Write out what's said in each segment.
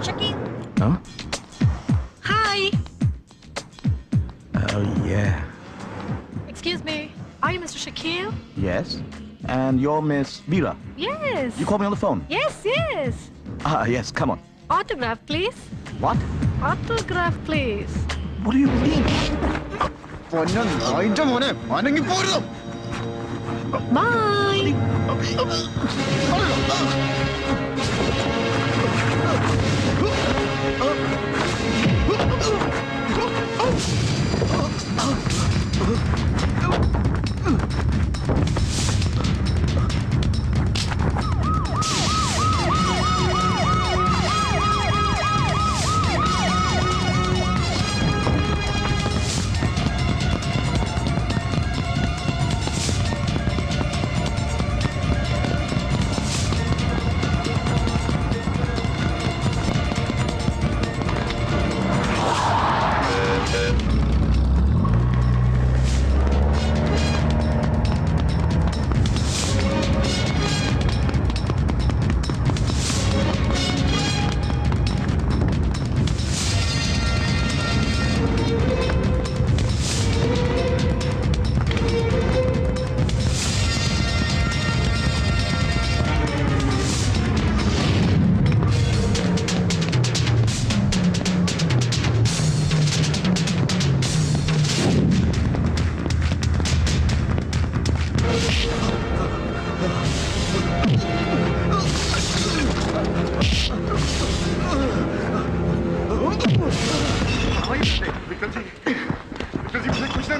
Shakil. Huh? Hi. Oh, yeah. Excuse me. Are you Mr. Shakil? Yes. And you're Miss Vera. Yes. You called me on the phone. Yes, yes. Ah, yes, come on. Autograph, please. What? Autograph, please. What do you mean? പൊന്നും നായിന്റെ മോനെ അനങ്ങി പോരുന്നു Bye.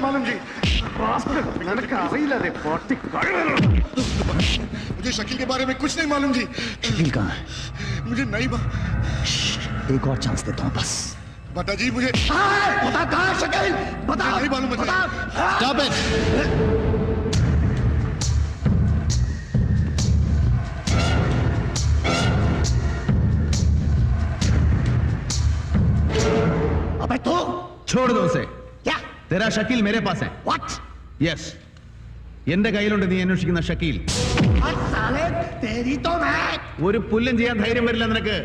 जी मुझे कुछ नहीं मालूम जी मैंने कहा वही ला दे पॉटी मुझे शकील के बारे में कुछ नहीं मालूम जी। शकील कहाँ है? मुझे नहीं मा- एक और चांस देता हूँ बस। बता जी मुझे बता कहाँ है शकील? बता नहीं मालूम मुझे Stop it! अबे तो छोड़ दो उसे। തരാ ഷക്കീൽ മേരെ പാസ്. യെസ് എന്റെ കയ്യിലുണ്ട് നീ അന്വേഷിക്കുന്ന ഷക്കീൽ. ഒരു പുല്ലും ചെയ്യാൻ ധൈര്യം വരില്ല നിനക്ക്.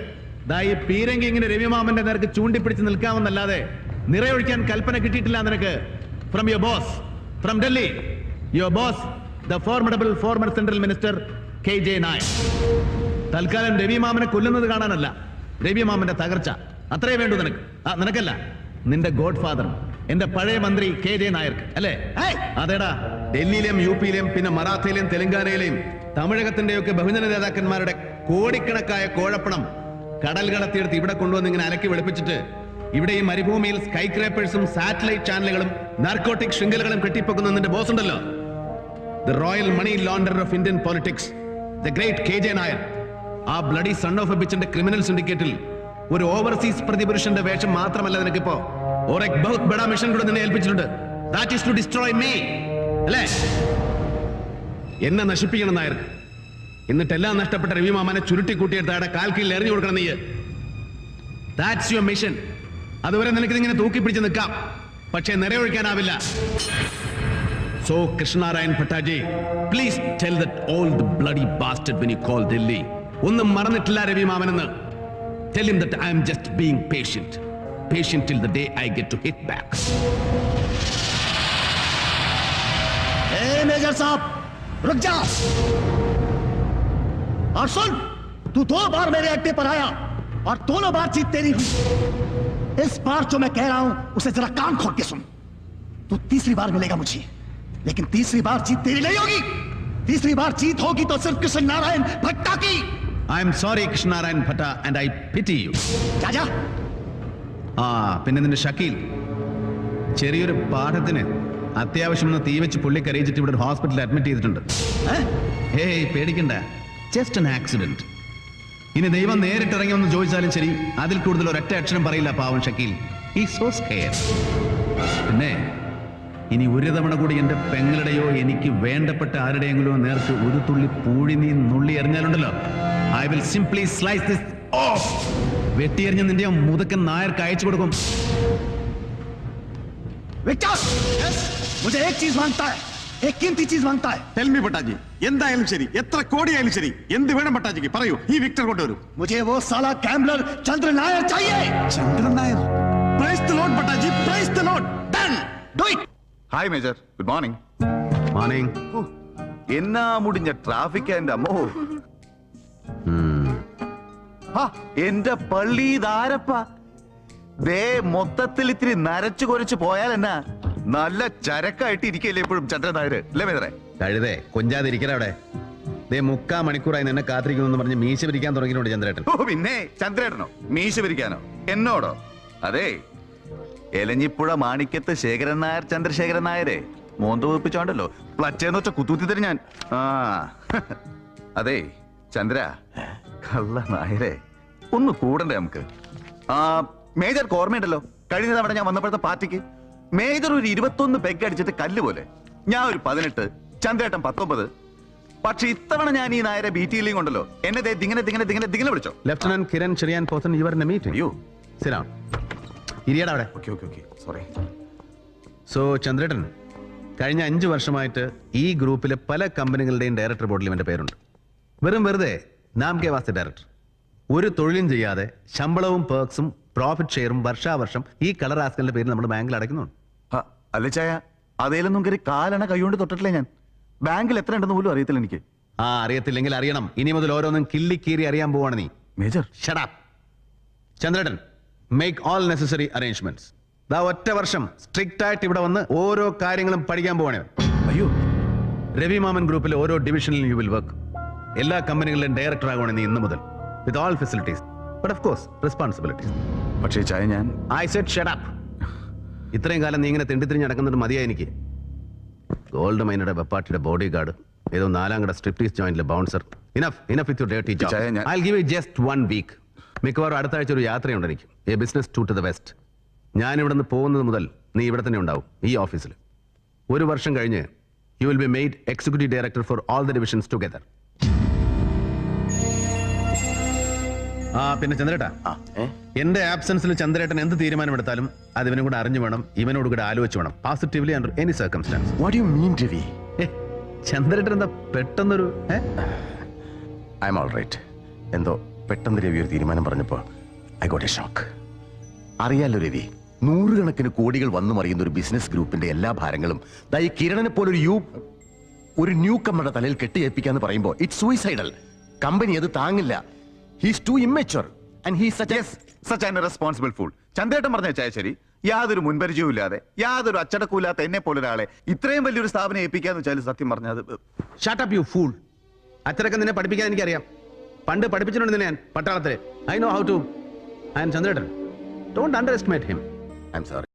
ദാ പീരങ്കി ഇങ്ങനെ രവിമാമന്റെ നിരക്ക് ചൂണ്ടിപ്പിടിച്ച് നിൽക്കാമെന്നല്ലാതെ നിറയൊഴിക്കാൻ കൽപ്പന കിട്ടിയിട്ടില്ല നിനക്ക്. From your boss from Delhi your boss the formidable former central minister K J Nair തൽക്കാലം രവിമാമനെ കൊല്ലുന്നത് കാണാനല്ല. രവിമാമന്റെ തകർച്ച. അത്രേ വേണ്ടു നിനക്ക്. ആ നിനക്കല്ല. നിന്റെ ഗോഡ് ഫാദർ എന്റെ പഴയ മന്ത്രി കെ ജെ നായർക്ക് അല്ലേ? അതേടാ. ഡൽഹിയിലെയും യു പിയിലെയും പിന്നെ മറാത്തയിലെയും തെലങ്കാനയിലെയും തമിഴകത്തിന്റെയൊക്കെ ബഹുജന നേതാക്കന്മാരുടെ കോടിക്കണക്കായ കോഴപ്പണം കടൽ കടത്തിയെടുത്ത് ഇവിടെ കൊണ്ടുവന്ന് ഇങ്ങനെ അലക്കി വെളുപ്പിച്ചിട്ട് ഇവിടെ ഈ മരുഭൂമിയിൽ സ്കൈ ക്രേപ്പേഴ്സും സാറ്റലൈറ്റ് ചാനലുകളും നാർക്കോട്ടിക് ശൃംഖലകളും കെട്ടിപ്പൊക്കുന്ന നിന്റെ ബോസ് ഉണ്ടല്ലോ. The royal money launder of Indian politics the great K J Nair ആ ബ്ലഡി സൺ ഓഫ് എ ബിച്ചിന്റെ ക്രിമിനൽ സിൻഡിക്കേറ്റിൽ ഒരു ഓവർസീസ് പ്രതിപുരുഷന്റെ വേഷം മാത്രമല്ല നിനക്കിപ്പോ. ഒരു ബഹുത് ബഡാ മിഷൻ കൂടെ നിന്നെ ഏൽപ്പിച്ചിട്ടുണ്ട്. That is to destroy me അല്ലേ? എന്നെ നശിപ്പിക്കണം നായർ. എന്നിട്ട് എല്ലാം നഷ്ടപ്പെട്ട രവിമാമനെ ചുരുട്ടി കൂട്ടിയെടുത്ത് അയാളുടെ കാൽ കീഴിൽ എറിഞ്ഞു കൊടുക്കണം നീ ദാറ്റ്സ് യുവർ മിഷൻ അതുവരെ നിനക്ക് ഇങ്ങനെ തൂക്കി പിടിച്ച് നിൽക്കാം. പക്ഷേ നിറയൊഴിക്കാനാവില്ല. So Krishnarayan Bhattaji please tell that the bloody bastard when you call Delhi. ഒന്നും മറന്നിട്ടില്ല രവി മാമനെന്ന് Tell him that I am just being patient. Patient till the day I get to hit back. Hey, major साहब रुक जा। और सुन तू दो बार मेरे अड्डे पर आया और दोनों बार जीत तेरी हुई। इस बार जो मैं कह रहा हूँ उसे जरा कान खोल के सुन। तू तीसरी बार मिलेगा मुझे लेकिन तीसरी बार जीत तेरी नहीं होगी। तीसरी बार जीत होगी तो सिर्फ़ कृष्ण नारायण भट्टा की। I'm sorry Krishnanarayan Bhatta and I pity you Raja. ആ പിന്നെ നിന്റെ ഷക്കീൽ. ചെറിയൊരു പാഠത്തിന് അത്യാവശ്യമെന്ന് തീ വെച്ച് പുള്ളി കരയിച്ചിട്ട് ഇവിടെ ഒരു ഹോസ്പിറ്റലിൽ അഡ്മിറ്റ് ചെയ്തിട്ടുണ്ട്. ഏയ് പേടിക്കണ്ട. ജസ്റ്റ് ആൻ ആക്സിഡന്റ് ഇനി ദൈവം നേരിട്ട് ഇറങ്ങി ഒന്ന് ചോദിച്ചാലും ശരി അതിൽ കൂടുതൽ ഒരൊറ്റ അക്ഷരം പറയില്ല പാവം ഷക്കീൽ. ഈ സോ കെയർ പിന്നെ ഇനി ഒരു തവണ കൂടി എന്റെ പെങ്ങളുടെയോ എനിക്ക് വേണ്ടപ്പെട്ട ആരുടെയെങ്കിലോ നേർക്ക് ഒരു തുള്ളി പൂഴി നീ നുള്ളി എറിഞ്ഞാലുണ്ടല്ലോ I will simply slice this off വെട്ടിയെറിഞ്ഞ് നിന്റെ ആ മുതക്കൻ നായർക്ക് അയച്ചു കൊടുക്കും विक्टर मुझे एक चीज मांगता है एक कीमती चीज मांगता है ടെൽമി പട്ടാജി എന്തായാലും ശരി എത്ര കോടിയായാലും ശരി എന്ത് വേണം പട്ടാജിക്ക് പറയൂ ഈ വിക്ടർ കൊണ്ടുവരൂ मुझे वो साला गैम्बलर चंद्र नायर चाहिए Chandran Nair praise the lord പട്ടാജി praise the lord done do it hi major good morning morning എന്നാ മുടിഞ്ഞ ട്രാഫിക് എന്റെ അമ്മോ. ആ, എന്റെ പള്ളി ഇതാരപ്പ. ദേ മൊത്തത്തിൽ ഇത്തിരി നരച്ചു കുരച്ചു പോയാൽ എന്നാ. നല്ല ചരക്കായിട്ട് ഇരിക്കല്ലേ എപ്പോഴും ചന്ദ്രൻ നായര്. അല്ലേ മേജറെ കഴുതേ കൊഞ്ചാതിരിക്കലവിടെ ദേ മുക്കാ മണിക്കൂറായി നിന്നെ കാത്തിരിക്കുന്നു പറഞ്ഞ് മീശ പിരിക്കാൻ തുടങ്ങിയിട്ടുണ്ട് ചന്ദ്രേട്ടൻ. ഓ പിന്നെ ചന്ദ്രേട്ടനോ? മീശ പിരിക്കാനോ? എന്നോടോ? അതെ എലഞ്ഞിപ്പുഴ മാണിക്കത്ത് ശേഖരൻ നായർ ചന്ദ്രശേഖരൻ നായരെ. മോന്ത വെപ്പിച്ചോണ്ടല്ലോ പ്ലച്ചേന്ന് വെച്ച കുത്തൂത്തി തരും ഞാൻ. ആ. അതെ ചന്ദ്ര. കള്ള നായരെ. ഒന്ന് കൂടണ്ടേ നമുക്ക്? ആ മേജർ ഓർമ്മയുണ്ടല്ലോ. കഴിഞ്ഞ തവണ ഞാൻ വന്നപ്പോഴത്തെ പാർട്ടിക്ക് മേജർ ഒരു ഇരുപത്തൊന്ന് പെഗ് അടിച്ചിട്ട് കല്ല് പോലെ. ഞാൻ ഒരു പതിനെട്ട് ചന്ദ്രേട്ടൻ പത്തൊമ്പത്. പക്ഷെ ഇത്തവണ ഞാൻ ഈ നായരെ ബി ബീറ്റിയിലും കൊണ്ടല്ലോ. എന്നെ ദേ ദിങ്ങനെ ദിങ്ങനെ ദിങ്ങനെ ദിങ്ങനെ വിളിച്ചോ. Lieutenant Kiran Cherian Pothan your meeting you സിരാം ഇരിയടാ അവിടെ. Okay okay okay sorry so ചന്ദ്രേട്ടൻ കഴിഞ്ഞ അഞ്ച് വർഷമായിട്ട് ഈ ഗ്രൂപ്പിലെ പല കമ്പനികളുടെയും ഡയറക്ടർ ബോർഡിലും എന്റെ പേരുണ്ട്. വെറും വെറുതെ നാം കെ വാസ്തി ഡയറക്ടർ ഒരു തൊഴിലും ചെയ്യാതെ ശമ്പളവും പേർക്സും പ്രോഫിറ്റ് ഷെയറും വർഷാവർഷം ഈ കളർ ആസ്കലിന്റെ പേരിൽ നമ്മുടെ ബാങ്കിൽ അടയ്ക്കുന്നുണ്ട്. അല്ല ചായ? അതേലൊന്നും കയറി കാലണ കൈകൊണ്ട് തൊട്ടിട്ടില്ല ഞാൻ. ബാങ്കിൽ എത്ര ഉണ്ടെന്ന് പോലും അറിയത്തില്ല എനിക്ക്. ആ അറിയത്തില്ലെങ്കിൽ അറിയണം. ഇനി മുതൽ ഓരോന്നും കിള്ളിക്കീറി അറിയാൻ പോവാണ് നീ. മേജർ ഷടാ ചന്ദ്രേട്ടൻ മേക്ക് ഓൾ നെസസറി അറേഞ്ച്മെന്റ്സ് ദാ ഒറ്റ വർഷം സ്ട്രിക്റ്റ് ആയിട്ട് ഇവിടെ വന്ന് ഓരോ കാര്യങ്ങളും പഠിക്കാൻ പോവാണ്. അയ്യോ. രവി മാമൻ ഗ്രൂപ്പിലെ ഓരോ ഡിവിഷനിലും യു വിൽ വർക്ക് എല്ലാ കമ്പനികളിലും ഡയറക്ടർ ആകുവാണ് നീ ഇന്ന് മുതൽ. With all facilities but of course responsibilities പക്ഷേ ചായ ഞാൻ ഐ സെറ്റ് അപ്പ് ഇത്രയും കാലം നീ ഇങ്ങനെ തെണ്ടിത്തിരിഞ്ഞ് നടക്കുന്നത് മതിയായി എനിക്ക്. ഗോൾഡ് മൈനയുടെ വെപ്പാട്ടിയുടെ ബോഡി ഗാർഡ് ഏതോ നാലാം കട striptease ജോയിന്റിലെ bouncer enough enough with dirty job teacher I give you just one week മിക്കവാറും അടുത്ത ആഴ്ച ഒരു യാത്രയുണ്ട് എനിക്ക്. A business to to the west ഞാൻ ഇവിടെ നിന്ന് പോകുന്നത് മുതൽ നീ ഇവിടെ തന്നെ ഉണ്ടാവും ഈ ഓഫീസിൽ. ഒരു വർഷം കഴിഞ്ഞ് you will be made executive director for all the divisions together ആ പിന്നെ ചന്ദ്രേട്ടാ. എന്റെ ആബ്സൻസിൽ ചന്ദ്രേട്ടൻ എന്ത് തീരുമാനമെടുത്താലും അത് ഇവനും കൂടെ അറിഞ്ഞു വേണം ഇവനോട് കൂടെ ആലോചിച്ച് വേണം positively under any circumstance what you mean Ravi? ചന്ദ്രേട്ടൻ എന്താ പെട്ടെന്നൊരു ഐ എം ഓൾ റൈറ്റ് എന്തോ പെട്ടെന്ന് രവി ഒരു തീരുമാനം പറഞ്ഞപ്പോ ഐ ഗോട്ട് എ ഷോക്ക് അറിയാലോ രവി നൂറുകണക്കിന് കോടികൾ വന്നു മറിയുന്ന ഒരു ബിസിനസ് ഗ്രൂപ്പിന്റെ എല്ലാ ഭാരങ്ങളും ദൈ ഈ കിരണനെ പോലൊരു ഒരു യു ഒരു ന്യൂ കമ്മറുടെ തലയിൽ കെട്ടിയേൽപ്പിക്കാന്ന് പറയുമ്പോൾ ഇറ്റ്സ് സൂയിസൈഡൽ കമ്പനി അത് താങ്ങില്ല. He's too immature and he such such an responsible full ചന്ദ്രേട്ടൻ പറഞ്ഞ ചായ ശരി. യാതൊരു മുൻപരിചയവും ഇല്ലാതെ യാതൊരു അച്ചടക്കവും ഇല്ലാത്ത എന്നെ പോലെ ഒരാളെ ഇത്രയും വലിയൊരു സ്ഥാപനം ഏൽപ്പിക്കാന്ന് വെച്ചാൽ സത്യം പറഞ്ഞത് ഷട്ട് അപ്പ് യു ഫൂൾ അച്ഛനൊക്കെ നിന്നെ പഠിപ്പിക്കാൻ എനിക്കറിയാം. പണ്ട് പഠിപ്പിച്ചിട്ടുണ്ട് ഞാൻ പട്ടാളത്തിൽ I know how to I Chandrettan don't underestimate him I'm sorry